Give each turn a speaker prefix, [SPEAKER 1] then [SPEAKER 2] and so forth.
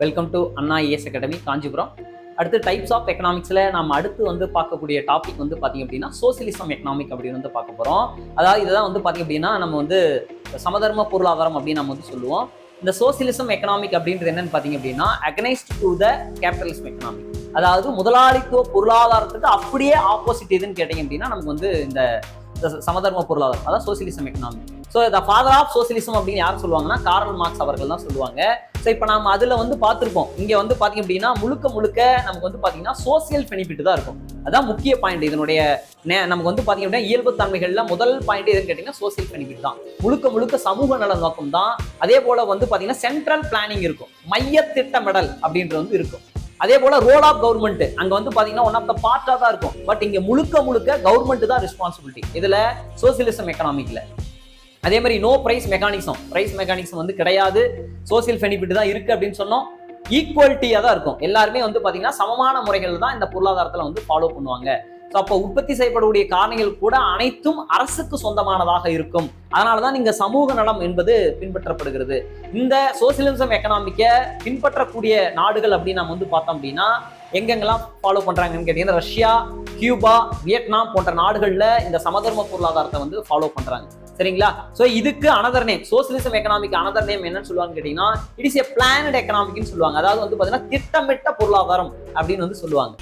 [SPEAKER 1] Welcome to Anna IES academy Kanchipuram அடுத்து types of எக்கனாமிக்ஸில் நம்ம அடுத்து வந்து பார்க்கக்கூடிய டாபிக் வந்து பார்த்திங்க அப்படின்னா சோசியலிசம் எக்கனாமிக் அப்படின்னு வந்து பார்க்க போகிறோம் அதாவது இதுதான் வந்து பார்த்திங்க அப்படின்னா நம்ம வந்து சமதர்ம பொருளாதாரம் அப்படின்னு நம்ம வந்து சொல்லுவோம். இந்த சோசியலிசம் எக்கனாமிக் அப்படின்றது என்னன்னு பார்த்தீங்க அப்படின்னா against to the capitalism economic அதாவது முதலாளித்துவ பொருளாதாரத்துக்கு அப்படியே ஆப்போசிட் எதுன்னு கேட்டீங்க அப்படின்னா நமக்கு வந்து இந்த இந்த சமதர்ம பொருளாதாரம் அதாவது socialism economic so the father of socialism அப்படின்னு யார் சொல்லுவாங்கன்னா கார்ல் மார்க்ஸ் அவர்கள் தான் சொல்லுவாங்க. ஸோ இப்போ நம்ம அதில் வந்து பார்த்துருக்கோம் இங்கே வந்து பார்த்தீங்க அப்படின்னா முழுக்க முழுக்க நமக்கு வந்து பார்த்தீங்கன்னா சோசியல் பெனிஃபிட் தான் இருக்கும். அதான் முக்கிய பாயிண்ட் இதனுடைய நே- நமக்கு வந்து பார்த்தீங்க அப்படின்னா இயல்பு தன்மைகளில் முதல் பாயிண்ட் எதுன்னு கேட்டிங்கன்னா சோசியல் பெனிஃபிட் தான். முழுக்க முழுக்க சமூக நல நோக்கம் தான். அதே போல் வந்து பார்த்தீங்கன்னா சென்ட்ரல் பிளானிங் இருக்கும். மைய திட்டமிடல் அப்படின்றது வந்து இருக்கும். அதே போல ரோல் ஆஃப் கவர்மெண்ட் அங்க வந்து பாத்தீங்கன்னா ஒன் ஆஃப் த பார்ட்டா தான் இருக்கும். பட் இங்க முழுக்க முழுக்க கவர்மெண்ட் தான் ரெஸ்பான்சிபிலிட்டி இதுல சோசியலிசம் எக்கனாமிக்ல அதே மாதிரி no price mechanism price mechanism வந்து கிடையாது. சோசியல் பெனிஃபிட் தான் இருக்கு அப்படின்னு சொன்னோம். ஈக்குவாலிட்டியாக தான் இருக்கும். எல்லாருமே வந்து பார்த்தீங்கன்னா சமமான முறைகள் தான் இந்த பொருளாதாரத்தில் வந்து ஃபாலோ பண்ணுவாங்க. ஸோ அப்போ உற்பத்தி செய்யப்படக்கூடிய காரணிகள் கூட அனைத்தும் அரசுக்கு சொந்தமானதாக இருக்கும். அதனால தான் நீங்கள் சமூக நலம் என்பது பின்பற்றப்படுகிறது. இந்த சோசியலிசம் எக்கனாமிக்கை பின்பற்றக்கூடிய நாடுகள் அப்படின்னு நம்ம வந்து பார்த்தோம் அப்படின்னா எங்கெங்கெல்லாம் ஃபாலோ பண்ணுறாங்கன்னு கேட்டிங்கன்னா ரஷ்யா கியூபா வியட்நாம் போன்ற நாடுகளில் இந்த சமதர்ம பொருளாதாரத்தை வந்து ஃபாலோ பண்ணுறாங்க சரிங்களா? சோ இதுக்கு another name socialism economic another name என்னன்னு சொல்லுவாங்க கேட்டீங்கன்னா இட் இஸ் ஏ பிளானட் எக்கனாமிக்னு சொல்லுவாங்க. அதாவது வந்து பாத்தீங்கன்னா திட்டமிட்ட பொருளாதாரம் அப்படின்னு வந்து சொல்லுவாங்க.